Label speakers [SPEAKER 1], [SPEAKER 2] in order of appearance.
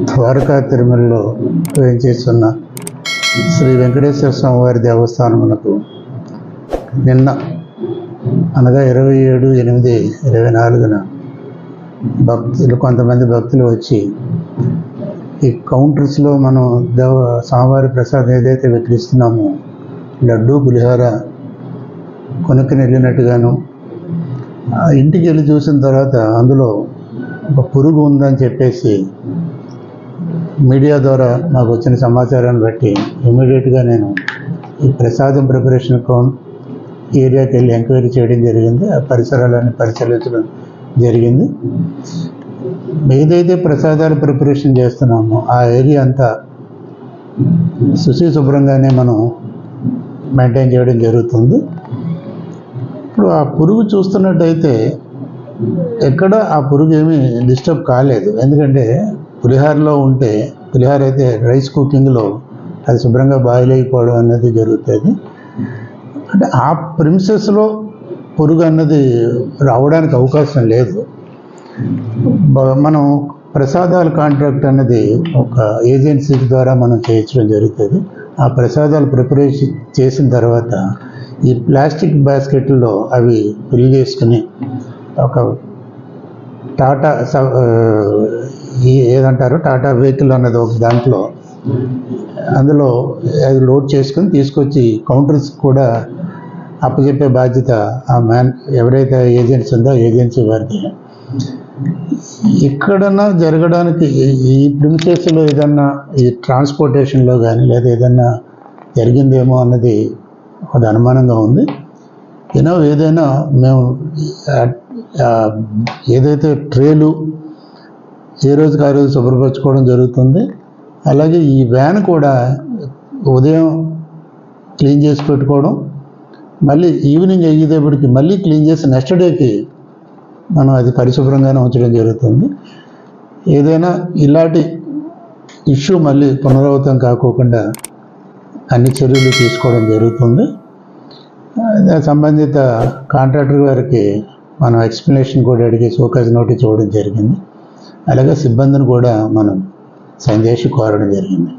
[SPEAKER 1] ద్వారకా తిరుమలలో వేయించేస్తున్న శ్రీ వెంకటేశ్వర స్వామి వారి దేవస్థానమునకు నిన్న అనగా ఇరవై ఏడు ఎనిమిది ఇరవై నాలుగున భక్తులు కొంతమంది భక్తులు వచ్చి ఈ కౌంటర్స్లో మనం దేవ స్వామివారి ప్రసాదం ఏదైతే విక్రిస్తున్నామో లడ్డు పులిహోర కొనుక్కుని వెళ్ళినట్టుగాను ఆ ఇంటికి వెళ్ళి చూసిన తర్వాత అందులో ఒక పురుగు ఉందని చెప్పేసి మీడియా ద్వారా నాకు వచ్చిన సమాచారాన్ని బట్టి ఇమీడియట్గా నేను ఈ ప్రసాదం ప్రిపరేషన్ అకౌంట్ ఏరియాకి వెళ్ళి ఎంక్వైరీ చేయడం జరిగింది. ఆ పరిసరాలన్నీ పరిశీలించడం జరిగింది. ఏదైతే ప్రసాదాలు ప్రిపరేషన్ చేస్తున్నామో ఆ ఏరియా అంతా శుచి శుభ్రంగానే మనం మెయింటైన్ చేయడం జరుగుతుంది. ఇప్పుడు ఆ పురుగు చూస్తున్నట్టయితే ఎక్కడ ఆ పురుగు ఏమీ డిస్టర్బ్ కాలేదు. ఎందుకంటే పులిహారలో ఉంటే పులిహార అయితే రైస్ కుకింగ్లో అది శుభ్రంగా బాయిల్ అయిపోవడం అనేది జరుగుతుంది. అంటే ఆ ప్రిన్సెస్లో పురుగు అన్నది రావడానికి అవకాశం లేదు. మనం ప్రసాదాల కాంట్రాక్ట్ అనేది ఒక ఏజెన్సీ ద్వారా మనం చేయించడం జరుగుతుంది. ఆ ప్రసాదాలు ప్రిపరేషన్ చేసిన తర్వాత ఈ ప్లాస్టిక్ బాస్కెట్లో అవి ఫిల్ చేసుకుని ఒక టాటా స- ఏదంటారు? టాటా వెహికల్ అన్నది ఒక దాంట్లో. అందులో అది లోడ్ చేసుకుని తీసుకొచ్చి కౌంటర్స్ కూడా అప్పచెప్పే బాధ్యత ఆ మ్యాన్ ఎవరైతే ఏజెన్సీ ఉందో ఏజెన్సీ వారిది. ఎక్కడన్నా జరగడానికి ఈ- ఈ ప్రిన్సెస్లో ఏదన్నా ఈ ట్రాన్స్పోర్టేషన్లో కానీ లేదా ఏదన్నా జరిగిందేమో అన్నది ఒక అనుమానంగా ఉంది. యూనో ఏదైనా మేము ఏదైతే ట్రేలు ఏ రోజుకి ఆ రోజు శుభ్రపరచుకోవడం జరుగుతుంది అలాగే ఈ వ్యాన్ కూడా ఉదయం క్లీన్ చేసి పెట్టుకోవడం మళ్ళీ ఈవినింగ్ అయ్యేటప్పటికి మళ్ళీ క్లీన్ చేసి నెక్స్ట్ డేకి మనం అది పరిశుభ్రంగానే ఉంచడం జరుగుతుంది. ఏదైనా ఇలాంటి ఇష్యూ మళ్ళీ పునరావృతం కాకోకుండా అన్ని చర్యలు తీసుకోవడం జరుగుతుంది. సంబంధిత కాంట్రాక్టర్ గారికి మనం ఎక్స్ప్లెనేషన్ కూడా అడిగి షోకాజ్ నోటీస్ ఇవ్వడం జరిగింది. అలాగే సిబ్బందిని కూడా మనం సందేశం కోరడం జరిగింది